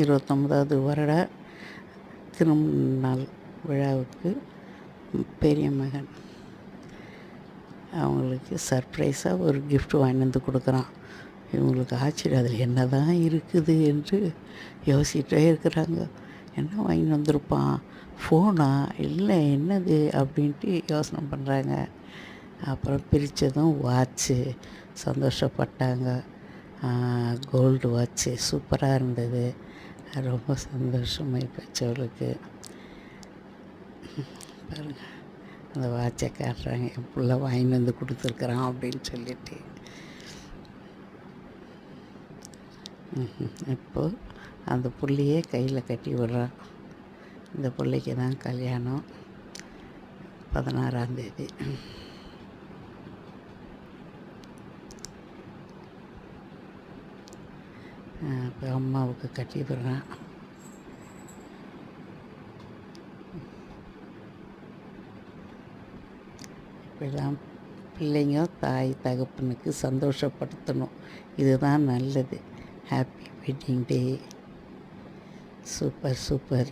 இருபத்தொம்பதாவது வருட திருநாள் விழாவுக்கு பெரிய மகன். அவங்களுக்கு சர்ப்ரைஸாக ஒரு கிஃப்ட் வாங்கிட்டு வந்து கொடுக்குறான். இவங்களுக்கு ஆச்சரியம் அதில் என்ன தான் இருக்குது என்று யோசிச்சுட்டே இருக்கிறாங்க. என்ன வாங்கி வந்திருப்பான்? ஃபோனா இல்லை என்னது? அப்படின்ட்டு யோசனை பண்ணுறாங்க அப்புறம் பிரித்ததும் வாட்ச்சு சந்தோஷப்பட்டாங்க. கோல்டு வாட்ச்சு சூப்பராக இருந்தது. ரொம்ப சந்தோஷமாக போச்சு அவளுக்கு பாருங்கள் அந்த வாட்சை காட்டுறாங்க. என் பிள்ளை வாங்கிட்டு வந்து கொடுத்துருக்குறான் அப்படின்னு சொல்லிட்டு. இப்போது அந்த புள்ளையே கையில் கட்டி விடுறான் இந்த பிள்ளைக்கு தான் கல்யாணம். பதினாறாம் இப்போ அம்மாவுக்கு கட்டி விடுறான். இப்படிலாம் பிள்ளைங்க தாய் தகப்பனுக்கு சந்தோஷப்படுத்தணும். இதுதான் நல்லது. Happy wedding day super super